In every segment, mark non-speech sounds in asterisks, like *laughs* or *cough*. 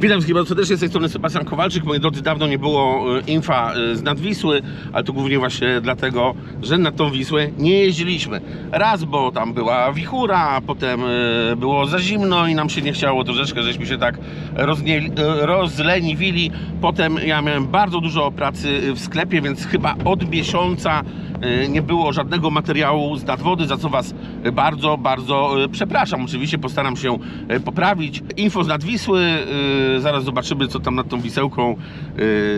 Witam bardzo serdecznie, z tej strony Sebastian Kowalczyk. Moi drodzy, dawno nie było e, infa e, z Nadwisły, ale to głównie właśnie dlatego, że na tą Wisłę nie jeździliśmy. Raz, bo tam była wichura, potem e, było za zimno i nam się nie chciało troszeczkę, żeśmy się tak roznie, rozleniwili. Potem ja miałem bardzo dużo pracy w sklepie, więc chyba od miesiąca nie było żadnego materiału z nadwody, za co Was bardzo, bardzo e, przepraszam. Oczywiście postaram się e, poprawić. Info z Nadwisły, e, zaraz zobaczymy co tam nad tą wisełką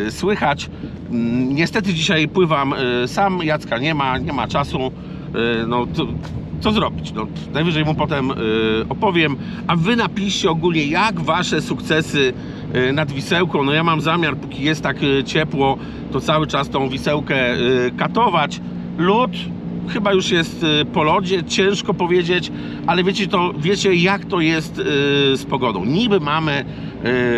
e, słychać. Mm, Niestety dzisiaj pływam e, sam, Jacka nie ma, nie ma czasu. E, No to, co zrobić? No, najwyżej mu potem e, opowiem, a Wy napiszcie ogólnie jak Wasze sukcesy e, nad wisełką. No ja mam zamiar, póki jest tak e, ciepło, to cały czas tą wisełkę e, katować. Lód chyba już jest y, po lodzie, ciężko powiedzieć, ale wiecie, to, wiecie jak to jest y, z pogodą. Niby mamy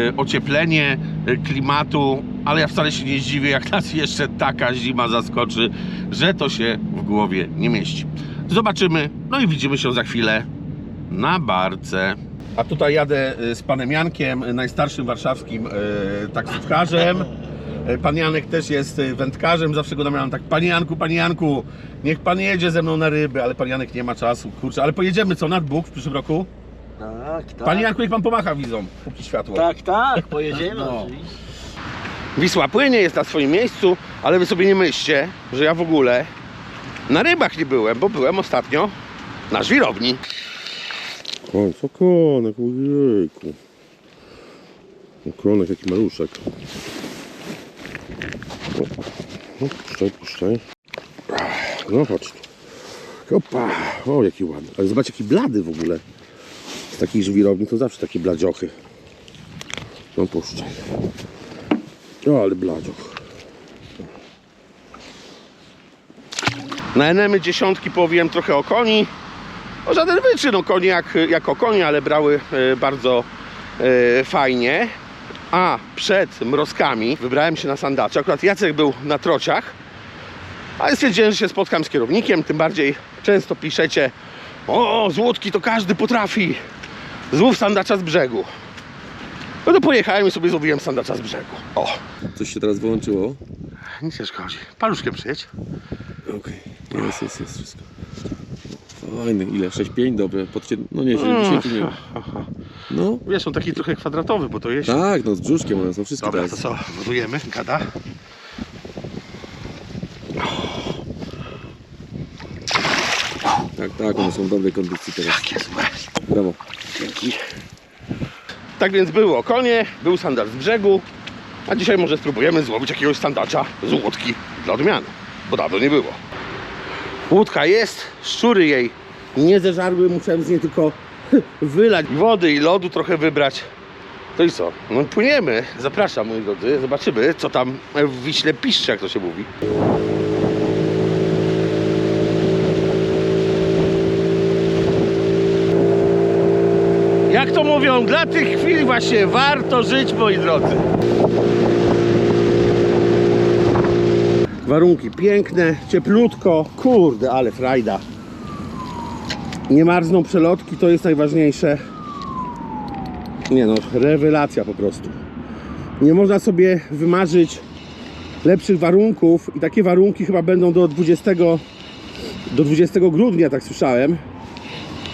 y, ocieplenie y, klimatu, ale ja wcale się nie zdziwię, jak nas jeszcze taka zima zaskoczy, że to się w głowie nie mieści. Zobaczymy, no i widzimy się za chwilę na barce. A tutaj jadę y, z panem Jankiem, y, najstarszym warszawskim y, taksówkarzem. Pan Janek też jest wędkarzem, zawsze go namawiam tak, panie Janku, panie Janku, niech pan jedzie ze mną na ryby, ale pan Janek nie ma czasu, kurczę, ale pojedziemy co, nad Bóg w przyszłym roku? Tak, tak. Panie Janku, niech pan pomacha wizą, póki światło. Tak, tak, pojedziemy *laughs* No. oczywiście. Wisła płynie, jest na swoim miejscu, ale wy sobie nie myślcie, że ja w ogóle na rybach nie byłem, bo byłem ostatnio na żwirowni. O, co konek, ojejku. Konek, jaki maluszek. No, puszczaj, puszczaj. No chodź tu. Opa, o jaki ładny. Ale zobacz jaki blady w ogóle. Z takich żwirowni to zawsze takie bladziochy. No puszczaj. O, ale bladzioch. Na enemy dziesiątki połowiłem trochę o koni. O żaden wyczyn o koni jak, jak o koni, ale brały e, bardzo e, fajnie. A przed mrozkami wybrałem się na sandacze. Akurat Jacek był na trociach. Ale stwierdziłem, że się spotkam z kierownikiem. Tym bardziej często piszecie o, z łódki to każdy potrafi. Złów sandacza z brzegu. No to pojechałem i sobie złowiłem sandacza z brzegu. O, Coś się teraz wyłączyło. nic nie szkodzi. Paluszkiem przyjedź. Okej, jest, jest, jest wszystko. Fajny, ile? 6,5? Dobre, pod siedem- no nie, 70 nie. No, Wiesz, on taki trochę kwadratowy, bo to jest. tak, no z brzuszkiem one są wszystkie Dobra, to teraz. co? Wodujemy, gada. Tak, tak, one są w dobrej kondycji teraz. Takie złe. Brawo. Dzięki. Tak więc było konie, był sandacz z brzegu, a dzisiaj może spróbujemy złowić jakiegoś sandacza z łódki dla odmiany, bo dawno nie było. Łódka jest, szczury jej nie zeżarły, musiałem z niej tylko *laughs* wylać wody i lodu trochę wybrać. To i co? No płyniemy. Zapraszam moi drodzy, zobaczymy co tam w Wiśle piszczy, jak to się mówi. Jak to mówią, dla tych chwil właśnie warto żyć, moi drodzy. Warunki piękne, cieplutko. Kurde, ale frajda. Nie marzną przelotki, to jest najważniejsze. Nie no, rewelacja po prostu. Nie można sobie wymarzyć lepszych warunków i takie warunki chyba będą do 20, do 20 grudnia, tak słyszałem.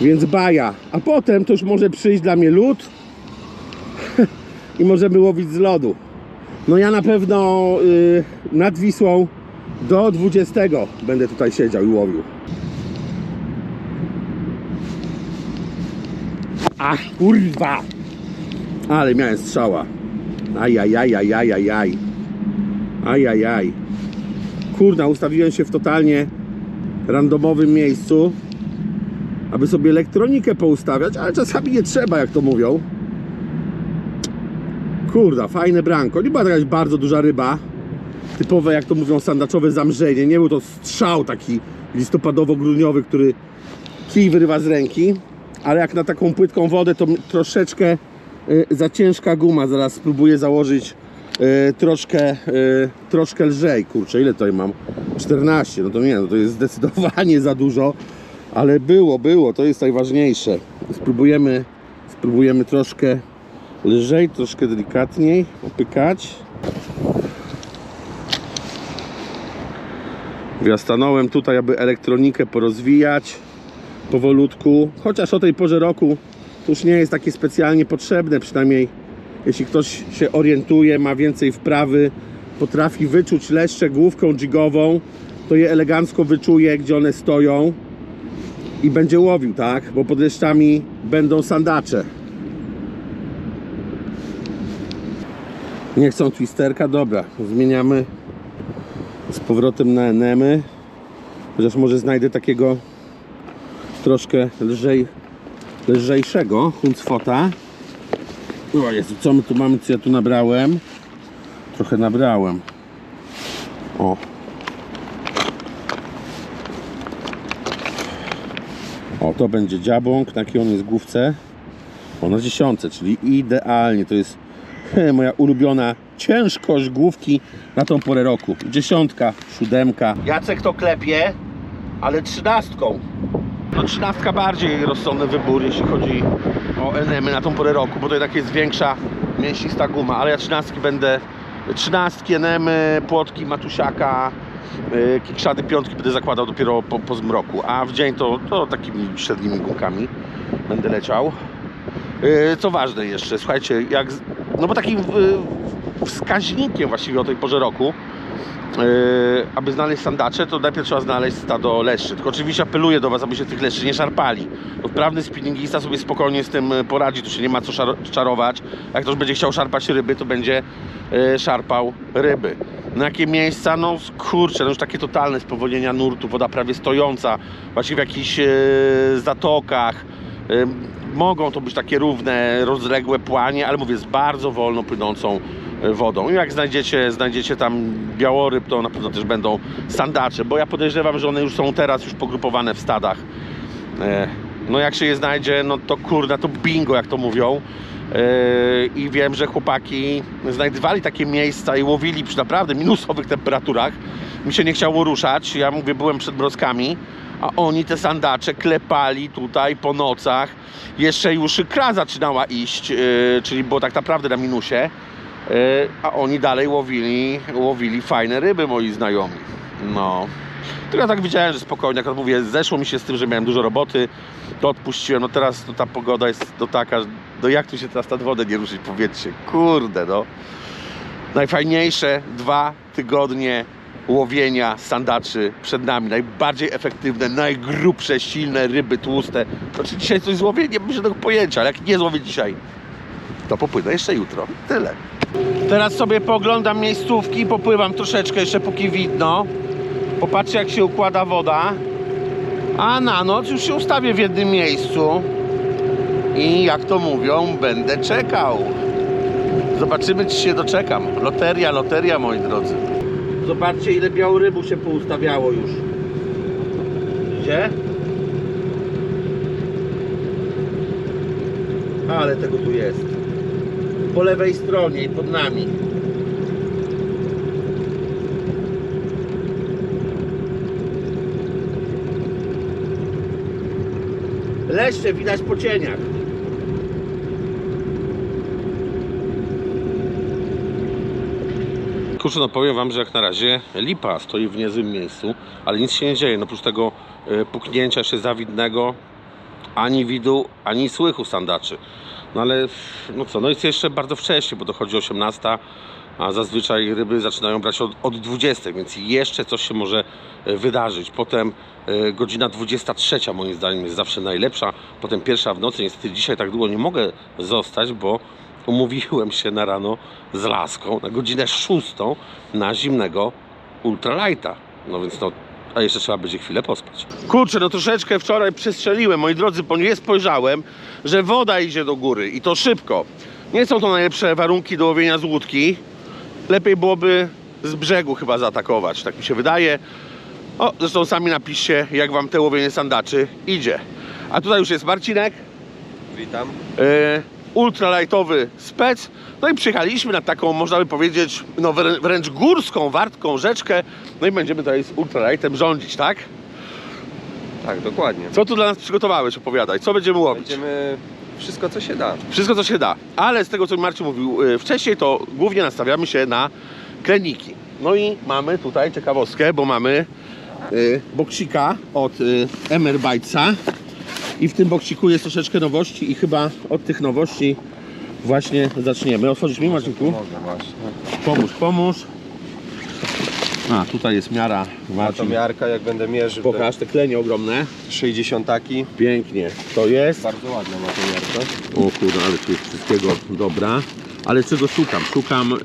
Więc baja. A potem to już może przyjść dla mnie lód *laughs* i możemy łowić z lodu. No ja na pewno y, nad Wisłą do 20 będę tutaj siedział i łowił. Ach, kurwa! Ale miałem strzała. Ajajajajajajaj. Ajajaj. Kurna, ustawiłem się w totalnie randomowym miejscu aby sobie elektronikę poustawiać, ale czasami nie trzeba, jak to mówią. Kurda, fajne branko. Nie była to jakaś bardzo duża ryba. Typowe, jak to mówią, sandaczowe zamrzenie. Nie był to strzał taki listopadowo-grudniowy, który kij wyrywa z ręki. Ale jak na taką płytką wodę, to troszeczkę y, za ciężka guma. Zaraz spróbuję założyć y, troszkę, y, troszkę lżej. Kurczę, ile tutaj mam? 14. No to nie, no to jest zdecydowanie *laughs* za dużo. Ale było, było, to jest najważniejsze. Spróbujemy, spróbujemy troszkę Lżej, troszkę delikatniej opykać. Ja stanąłem tutaj, aby elektronikę porozwijać powolutku, chociaż o tej porze roku już nie jest takie specjalnie potrzebne, przynajmniej jeśli ktoś się orientuje, ma więcej wprawy, potrafi wyczuć leszcze główką jigową, to je elegancko wyczuje, gdzie one stoją i będzie łowił, tak? Bo pod leszczami będą sandacze. Nie chcą twisterka? Dobra, zmieniamy z powrotem na enemy. Chociaż może znajdę takiego troszkę lżej, lżejszego huncfota. O Jezu, co my tu mamy, co ja tu nabrałem? Trochę nabrałem. O. O, to będzie dziabąk, taki on jest w główce. O, na dziesiątce, czyli idealnie. To jest he, moja ulubiona ciężkość główki na tą porę roku. Dziesiątka, siódemka. Jacek to klepie, ale trzynastką. No trzynastka bardziej rozsądny wybór, jeśli chodzi o enemy na tą porę roku, bo to jednak jest większa, mięsista guma, ale ja trzynastki będę, trzynastki, enemy, płotki, matusiaka, yy, kikszady, piątki będę zakładał dopiero po, po zmroku, a w dzień to, to takimi średnimi gumkami będę leciał. Yy, Co ważne jeszcze, słuchajcie, jak, no bo takim wskaźnikiem właściwie o tej porze roku Yy, aby znaleźć sandacze, to najpierw trzeba znaleźć stado leszczy. Tylko oczywiście apeluję do Was, abyście tych leszczy nie szarpali. Bo wprawny spinningista sobie spokojnie z tym poradzi, tu się nie ma co czarować. Jak ktoś będzie chciał szarpać ryby, to będzie yy, szarpał ryby. Na jakie miejsca? No kurczę, no już takie totalne spowolnienia nurtu, woda prawie stojąca, właśnie w jakichś yy, zatokach. Yy, Mogą to być takie równe, rozległe płanie, ale mówię, z bardzo wolno płynącą e, wodą. I jak znajdziecie, znajdziecie tam białoryb, to na pewno też będą sandacze, bo ja podejrzewam, że one już są teraz już pogrupowane w stadach. E, No jak się je znajdzie, no to kurde, to bingo, jak to mówią. E, I wiem, że chłopaki znajdywali takie miejsca i łowili przy naprawdę minusowych temperaturach. Mi się nie chciało ruszać, ja mówię, byłem przed broskami, a oni te sandacze klepali tutaj po nocach. Jeszcze już kra zaczynała iść, e, czyli było tak naprawdę na minusie. E, a oni dalej łowili, łowili fajne ryby, moi znajomi. No. Tylko ja tak widziałem, że spokojnie, jak mówię, zeszło mi się z tym, że miałem dużo roboty, to odpuściłem. No teraz to ta pogoda jest to taka, no jak tu się teraz nad wodę nie ruszyć, powiedzcie, kurde no. Najfajniejsze dwa tygodnie łowienia sandaczy przed nami. Najbardziej efektywne, najgrubsze, silne ryby tłuste. Znaczy dzisiaj coś złowię, nie mam żadnego pojęcia, ale jak nie złowię dzisiaj, to popłynę jeszcze jutro. Tyle. Teraz sobie poglądam miejscówki, popływam troszeczkę jeszcze póki widno. Popatrzcie jak się układa woda. A na noc już się ustawię w jednym miejscu. I jak to mówią, będę czekał. Zobaczymy, czy się doczekam. Loteria, loteria, moi drodzy. Zobaczcie, ile białorybów się poustawiało już. Widzicie? Ale tego tu jest. Po lewej stronie i pod nami. Leszcze widać po cieniach. Kurczę, no powiem Wam, że jak na razie lipa stoi w niezłym miejscu, ale nic się nie dzieje. No oprócz tego e, puknięcia jeszcze zawidnego, ani widu, ani słychu sandaczy. No ale no co, no jest jeszcze bardzo wcześnie, bo dochodzi 18, a zazwyczaj ryby zaczynają brać od, od 20, więc jeszcze coś się może e, wydarzyć. Potem e, godzina 23 moim zdaniem jest zawsze najlepsza, potem pierwsza w nocy. Niestety dzisiaj tak długo nie mogę zostać, bo umówiłem się na rano z laską na godzinę 6 na zimnego ultralighta. No więc to a jeszcze trzeba będzie chwilę pospać. Kurczę, no troszeczkę wczoraj przestrzeliłem, moi drodzy, bo nie spojrzałem, że woda idzie do góry i to szybko. Nie są to najlepsze warunki do łowienia z łódki. Lepiej byłoby z brzegu chyba zaatakować, tak mi się wydaje. O, zresztą sami napiszcie, jak wam te łowienie sandaczy idzie. A tutaj już jest Marcinek, Witam. e, ultralightowy spec. No i przyjechaliśmy na taką, można by powiedzieć, no wrę- wręcz górską, wartką rzeczkę. No i będziemy tutaj z ultralightem rządzić, tak? Tak, dokładnie. Co tu dla nas przygotowałeś, opowiadaj, co będziemy łowić? Będziemy wszystko co się da. Wszystko co się da, ale z tego co Marcin mówił y, wcześniej, to głównie nastawiamy się na kleniki. No i mamy tutaj ciekawostkę, bo mamy y, boksika od y, Emer Bitesa i w tym boksiku jest troszeczkę nowości i chyba od tych nowości właśnie zaczniemy. Otworzysz mi Marcinku? Mogę właśnie. Pomóż, pomóż. A, tutaj jest miara. A to Marcin, miarka jak będę mierzył pokaż te klenie ogromne. te 60 taki. Pięknie. To jest. Bardzo ładna ma to miarka. O kurde, ale tu jest wszystkiego dobra. Ale czego szukam? Szukam y,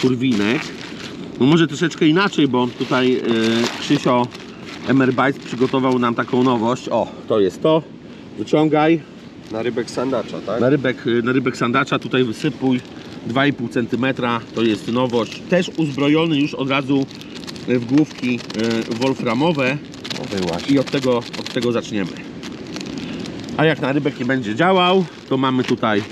kurwinek. No może troszeczkę inaczej, bo tutaj y, Krzysio MR Bytes przygotował nam taką nowość. O, to jest to. Wyciągaj. Na rybek sandacza, tak? Na rybek, na rybek sandacza tutaj wysypuj 2,5 cm. To jest nowość. Też uzbrojony już od razu w główki y, wolframowe No i od tego, od tego zaczniemy. A jak na rybek nie będzie działał, to mamy tutaj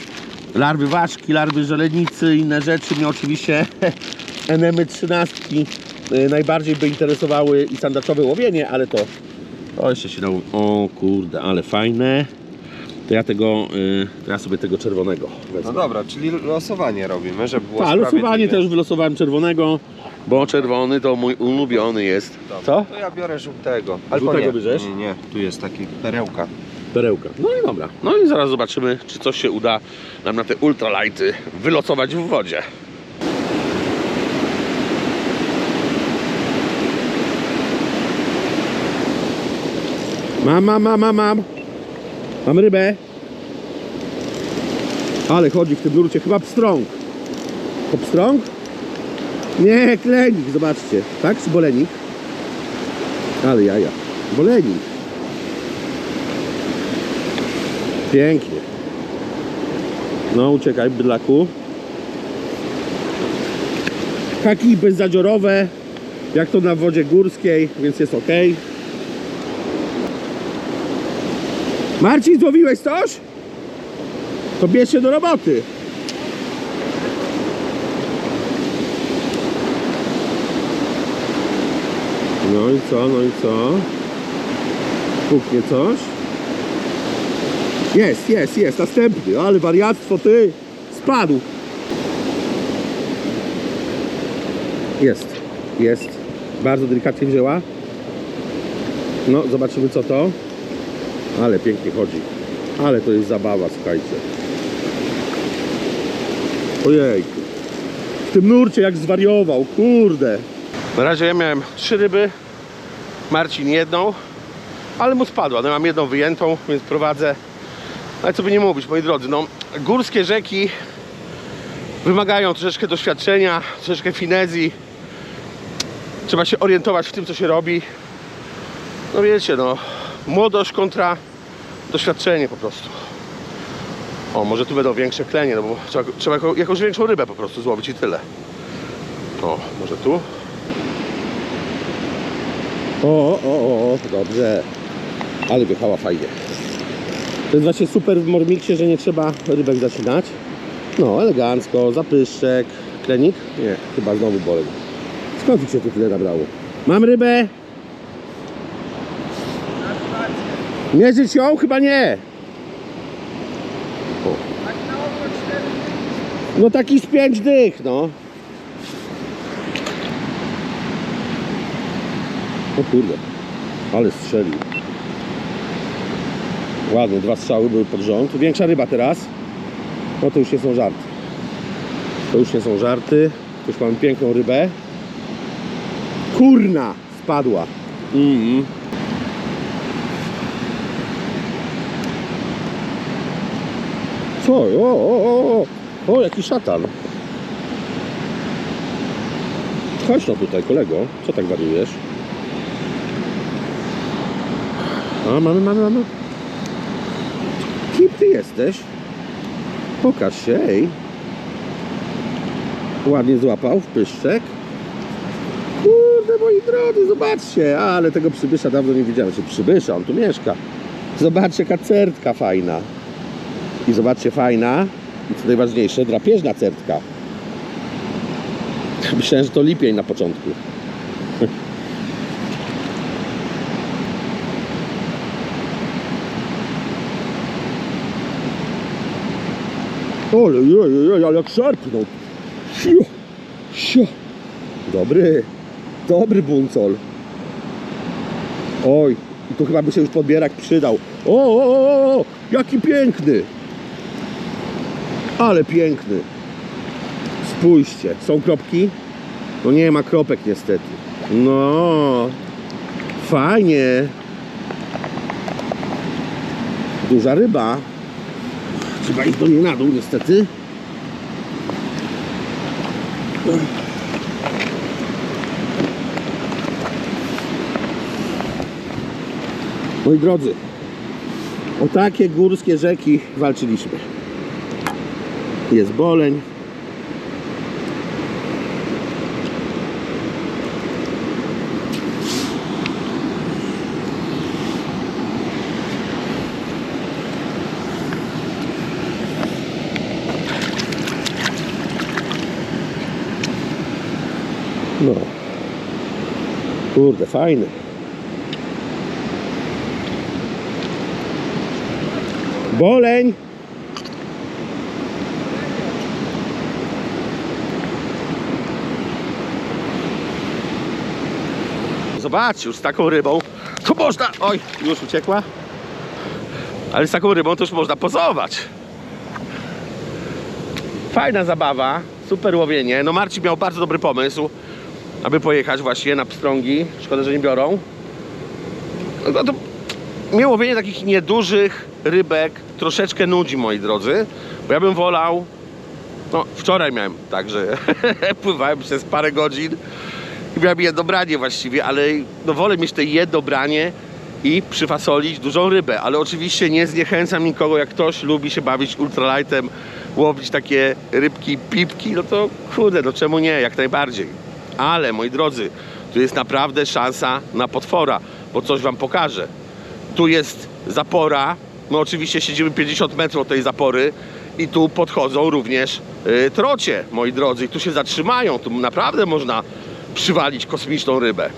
larwy ważki, larwy żelenicy, inne rzeczy. Mnie oczywiście *laughs* enemy 13 y, najbardziej by interesowały i sandaczowe łowienie, ale to, to jeszcze się nau... O kurde, ale fajne. To ja tego, y, to ja sobie tego czerwonego No wezmę. dobra, czyli losowanie robimy, żeby było Tak, losowanie sprawiedliwie. też wylosowałem czerwonego, bo czerwony to mój ulubiony jest. Dobra, Co? To ja biorę żółtego. Albo Żółtego nie. bierzesz? Nie, nie, tu jest taki perełka. Perełka. No i dobra. No i zaraz zobaczymy, czy coś się uda nam na te ultralighty wylosować w wodzie. Mam, mam, mam, mam, mam. Mam rybę. Ale chodzi w tym nurcie chyba pstrąg. Pstrąg? Nie, klenik, zobaczcie. Tak, czy bolenik? Ale jaja. Bolenik. Pięknie. No, uciekaj, bydlaku. Haki bezzadziorowe, jak to na wodzie górskiej, więc jest ok. Marcin, złowiłeś coś? To bierz się do roboty. No i co, no i co? Puknie coś? Jest, jest, jest, następny, ale wariactwo ty, spadł. Jest, jest, bardzo delikatnie wzięła. No, zobaczymy co to. Ale pięknie chodzi. Ale to jest zabawa, słuchajcie. Ojejku. W tym nurcie jak zwariował, kurde. Na razie ja miałem trzy ryby, Marcin jedną, ale mu spadła. No, mam jedną wyjętą, więc prowadzę ale co by nie mówić, moi drodzy, no górskie rzeki wymagają troszeczkę doświadczenia, troszeczkę finezji. Trzeba się orientować w tym, co się robi. No wiecie, no młodość kontra doświadczenie po prostu. O, może tu będą większe klenie, no bo trzeba, trzeba jakąś większą rybę po prostu złowić i tyle. O, może tu? O, o, o, o, dobrze. Ale wjechała fajnie. To jest właśnie super w Mormiksie, że nie trzeba rybek zaczynać. No, elegancko, zapyszczek. Klenik? Nie, chyba znowu bolek. Skąd ich się tu tyle nabrało? Mam rybę! Mierzyć ją? Chyba nie. No taki z pięć dych, no. O kurde, ale strzelił. Ładnie, dwa strzały były pod rząd. Większa ryba teraz. No to już nie są żarty. To już nie są żarty. Tu już mamy piękną rybę. Kurna! Spadła. Co? O, o, o, o. O, jaki szatan. Chodź no tutaj, kolego. Co tak wariujesz? A, mamy, mamy, mamy. Kim ty jesteś? Pokaż się, ej. Ładnie złapał w pyszczek. Kurde, moi drodzy, zobaczcie. Ale tego przybysza dawno nie widziałem. Czy przybysza, on tu mieszka. Zobaczcie, jaka certka fajna. I zobaczcie, fajna. I co najważniejsze, drapieżna certka. *laughs* Myślałem, że to lipiej na początku. *laughs* Ojej, ale jak szarpnął. Siu, siu. Dobry, dobry buncol. Oj, i tu chyba by się już podbierak przydał. O, o, o, o, jaki piękny. Ale piękny. Spójrzcie, są kropki? No nie ma kropek niestety. No, fajnie. Duża ryba. Trzeba iść do niej na dół niestety. Moi drodzy, o takie górskie rzeki walczyliśmy. Jest boleń. No. Kurde, fajny. Boleń. Zobaczcie, już z taką rybą to można... Oj, już uciekła. Ale z taką rybą to już można pozować. Fajna zabawa, super łowienie. No Marcin miał bardzo dobry pomysł, aby pojechać właśnie na pstrągi. Szkoda, że nie biorą. No to mnie łowienie takich niedużych rybek troszeczkę nudzi, moi drodzy. Bo ja bym wolał. No, wczoraj miałem tak, że *laughs* pływałem przez parę godzin i miałem jedno branie właściwie, ale no wolę mieć te jedno branie i przyfasolić dużą rybę. Ale oczywiście nie zniechęcam nikogo, jak ktoś lubi się bawić ultralightem, łowić takie rybki, pipki, no to kurde, no czemu nie, jak najbardziej. Ale moi drodzy, tu jest naprawdę szansa na potwora, bo coś wam pokażę. Tu jest zapora. My oczywiście siedzimy 50 metrów od tej zapory i tu podchodzą również y, trocie, moi drodzy. I tu się zatrzymają. Tu naprawdę można przywalić kosmiczną rybę.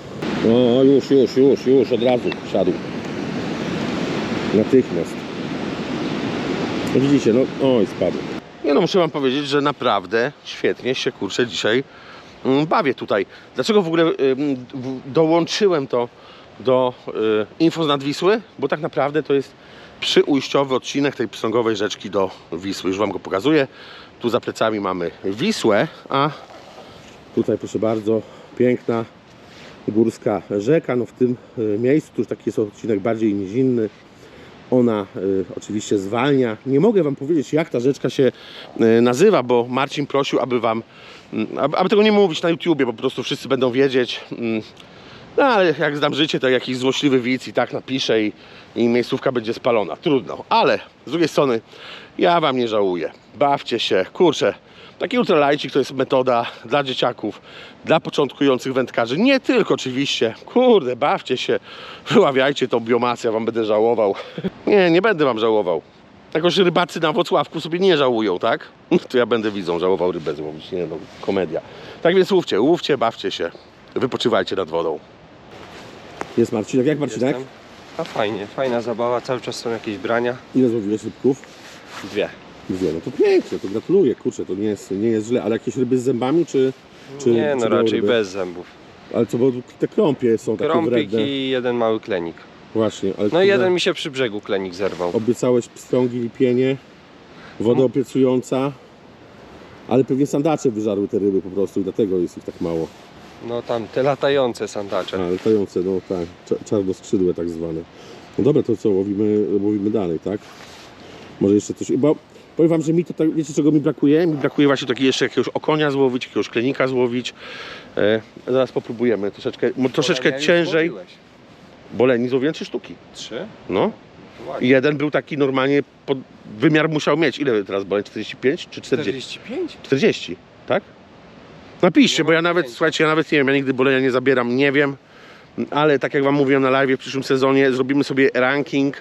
O, już, już, już, już, od razu siadł. Natychmiast. No widzicie, no, oj, spadł. Nie no, muszę wam powiedzieć, że naprawdę świetnie się, kurczę, dzisiaj mm, bawię tutaj. Dlaczego w ogóle ym, w- dołączyłem to do y, info z Nadwisły? Bo tak naprawdę to jest przyujściowy odcinek tej pstrągowej rzeczki do Wisły. Już wam go pokazuję. Tu za plecami mamy Wisłę, a tutaj proszę bardzo, piękna górska rzeka. No w tym y, miejscu to już taki jest odcinek bardziej nizinny. Ona y, oczywiście zwalnia. Nie mogę Wam powiedzieć, jak ta rzeczka się y, nazywa, bo Marcin prosił, aby Wam, mm, aby, aby tego nie mówić na YouTubie, bo po prostu wszyscy będą wiedzieć. Mm. No ale jak znam życie, to jakiś złośliwy widz i tak napisze i, i miejscówka będzie spalona. Trudno. Ale z drugiej strony ja Wam nie żałuję. Bawcie się. Kurczę, taki ultralajcik to jest metoda dla dzieciaków, dla początkujących wędkarzy. Nie tylko oczywiście. Kurde, bawcie się. Wyławiajcie tą biomasę, ja Wam będę żałował. Nie, nie będę Wam żałował. Jakoś rybacy na Wocławku sobie nie żałują, tak? To ja będę widzą żałował rybę złowić. Nie no, komedia. Tak więc łówcie, łówcie, bawcie się. Wypoczywajcie nad wodą. Jest Marcinek. Jak Marcinek? Jestem. A fajnie, fajna zabawa, cały czas są jakieś brania. Ile złowiłeś rybków? Dwie. Dwie. No to pięknie, to gratuluję. Kurczę, to nie jest, nie jest źle. Ale jakieś ryby z zębami, czy... czy nie, no czy raczej ryby? bez zębów. Ale co, bo te krąpie są takie Krąpik wredne. i jeden mały klenik. Właśnie, ale No i jeden mi się przy brzegu klenik zerwał. Obiecałeś pstrągi lipienie, woda No. opiecująca, ale pewnie sandacze wyżarły te ryby po prostu i dlatego jest ich tak mało. No tam te latające sandacze. A, latające, no tak, cza- czarnoskrzydłe tak zwane. No dobra, to co, łowimy, łowimy dalej, tak? Może jeszcze coś, bo powiem wam, że mi to, tak, wiecie czego mi brakuje? Mi brakuje właśnie takiego jeszcze jakiegoś okonia złowić, jakiegoś klenika złowić. E, zaraz popróbujemy, troszeczkę, mo- troszeczkę Bolenia ciężej. Boleni złowiłem trzy sztuki, Trzy? no. I jeden był taki normalnie, pod, wymiar musiał mieć. Ile teraz boleń? 45 czy 40? 45? 40, tak? Napiszcie, Nie bo ja nawet, pojęcia. słuchajcie, ja nawet nie wiem, ja nigdy bolenia nie zabieram, nie wiem, ale tak jak Wam mówiłem na live w przyszłym sezonie, zrobimy sobie ranking,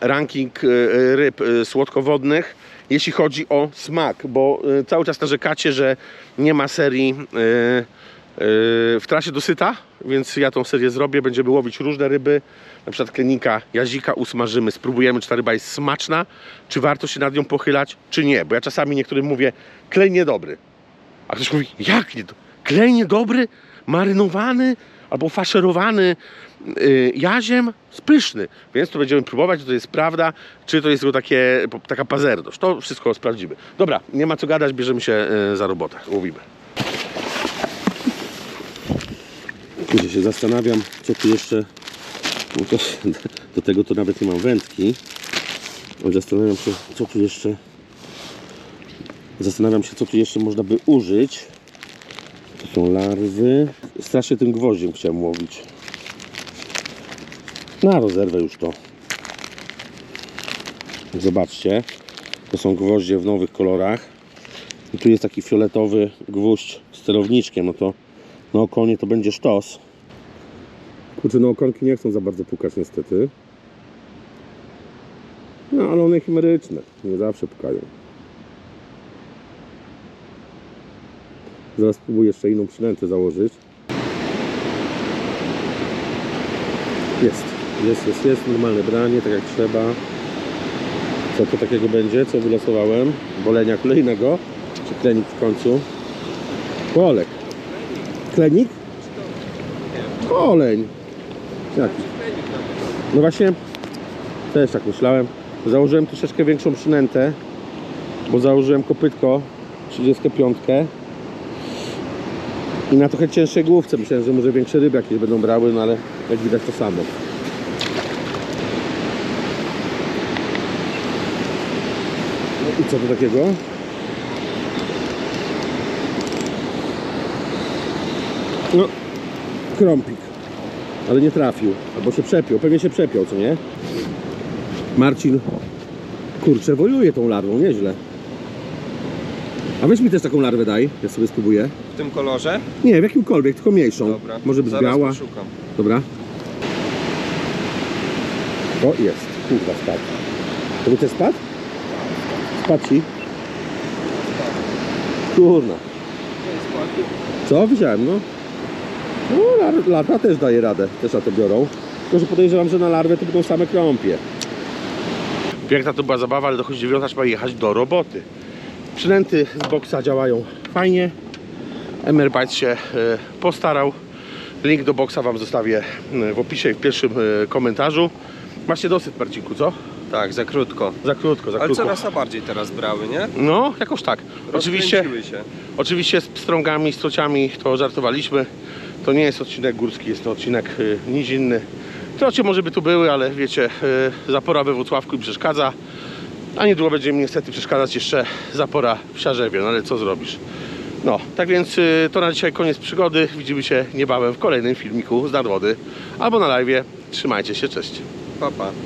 ranking e, ryb e, słodkowodnych, jeśli chodzi o smak, bo e, cały czas narzekacie, że nie ma serii w trasie do syta, więc ja tą serię zrobię. Będziemy łowić różne ryby, na przykład klenika, jazika usmażymy, spróbujemy, czy ta ryba jest smaczna, czy warto się nad nią pochylać, czy nie. Bo ja czasami niektórym mówię, klej niedobry. A ktoś mówi, jak nie? Klej niedobry, marynowany albo faszerowany jaziem, spyszny. Więc to będziemy próbować, czy to jest prawda, czy to jest takie, taka pazerność. To wszystko sprawdzimy. Dobra, nie ma co gadać, bierzemy się yy, za robotę. Łowimy. Później się zastanawiam, co tu jeszcze. To, do tego to nawet nie mam wędki. Zastanawiam się, co tu jeszcze. Zastanawiam się, co tu jeszcze można by użyć. To są larwy. Strasznie tym gwoździem chciałem łowić. Na rozerwę już to. Zobaczcie. To są gwoździe w nowych kolorach. I tu jest taki fioletowy gwóźdź z celowniczkiem. No to na okonie to będzie sztos. Kurczę, no okonki nie chcą za bardzo pukać niestety. No, ale one chimeryczne. Nie zawsze pukają. Zaraz spróbuję jeszcze inną przynętę założyć. Jest. Jest, jest, jest. Normalne branie, tak jak trzeba. Co to takiego będzie? Co wylosowałem? Bolenia kolejnego. Czy klenik w końcu? Polek. Klenik? Oleń. Jaki? No właśnie, też tak myślałem. Założyłem troszeczkę większą przynętę, bo założyłem kopytko 35 i na trochę cięższej główce. Myślałem, że może większe ryby jakieś będą brały, no ale jak widać to samo. I co to takiego? No, krąpik. Ale nie trafił. Albo się przepiął. Pewnie się przepiął, co nie? Marcin, kurczę, wojuje tą larwą, nieźle. A weź mi też taką larwę daj, ja sobie spróbuję. W tym kolorze? Nie, w jakimkolwiek, tylko mniejszą. Dobra. Może być Zaraz biała. poszukam. Dobra. O, jest. Kurwa, spadł. To by też spadł? Spadł ci? Kurna. Co? Widziałem, no. No, lar- larwa też daje radę. Też na to biorą. Tylko, że podejrzewam, że na larwę to będą same krąpie. Piękna to była zabawa, ale dochodzi dziewiąta, trzeba jechać do roboty. Przynęty z boksa działają fajnie. Emerbite się e, postarał. Link do boksa Wam zostawię e, w opisie i w pierwszym e, komentarzu. Macie dosyć, Marcinku, co? Tak, za krótko. Za krótko, za Ale krótko. coraz to bardziej teraz brały, nie? No, jakoś tak. Oczywiście, Rozkręciły się. oczywiście z pstrągami, z trociami to żartowaliśmy. To nie jest odcinek górski, jest to odcinek y, nizinny. Trocie może by tu były, ale wiecie, y, zapora we Włocławku im przeszkadza. A niedługo będzie mi niestety przeszkadzać jeszcze zapora w Siarzewie, no ale co zrobisz? No, tak więc y, to na dzisiaj koniec przygody. Widzimy się niebawem w kolejnym filmiku z nadwody albo na live. Trzymajcie się, cześć. Pa, pa.